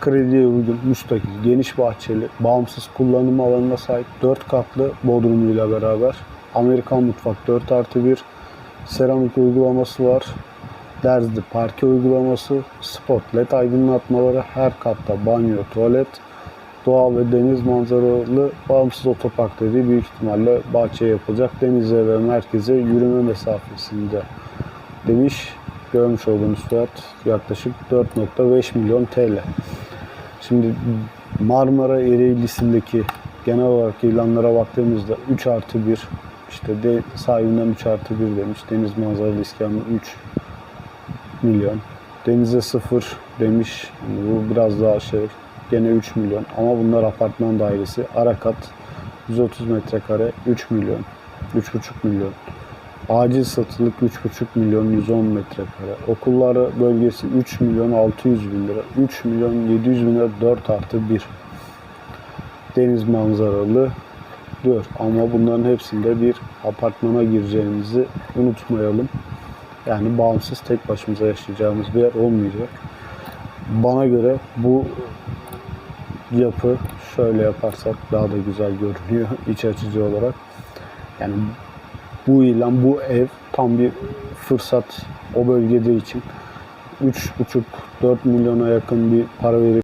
krediye uygun, müstakil, geniş bahçeli, bağımsız kullanım alanına sahip 4 katlı bodrumuyla beraber Amerikan mutfak 4 artı 1, seramik uygulaması var. Derzli parke uygulaması, spot led aydınlatmaları, her katta banyo, tuvalet, doğal ve deniz manzaralı bağımsız otopark dediği büyük ihtimalle bahçeye yapılacak denize ve merkeze yürüme mesafesinde demiş. Görmüş olduğunuz fiyat yaklaşık 4.5 milyon TL. Şimdi Marmara Ereğlisi'ndeki genel olarak ilanlara baktığımızda 3 artı 1 işte de sahibinden 3 artı 1 demiş. Deniz manzaralı iskanı 3 milyon. Denize 0 demiş. Bu biraz daha şey gene 3 milyon ama bunlar apartman dairesi. Arakat 130 metrekare 3 milyon. 3,5 milyon. Acil satılık 3,5 milyon 110 metrekare. Okulları bölgesi 3 milyon 600 bin lira. 3 milyon 700 bin lira 4 artı 1. Deniz manzaralı diyor. Ama bunların hepsinde bir apartmana gireceğimizi unutmayalım. Yani bağımsız tek başımıza yaşayacağımız bir yer olmayacak. Bana göre bu yapı şöyle yaparsak daha da güzel görünüyor iç açıcı olarak. Yani bu ilan, bu ev tam bir fırsat o bölgede için. 3,5-4 milyona yakın bir para verip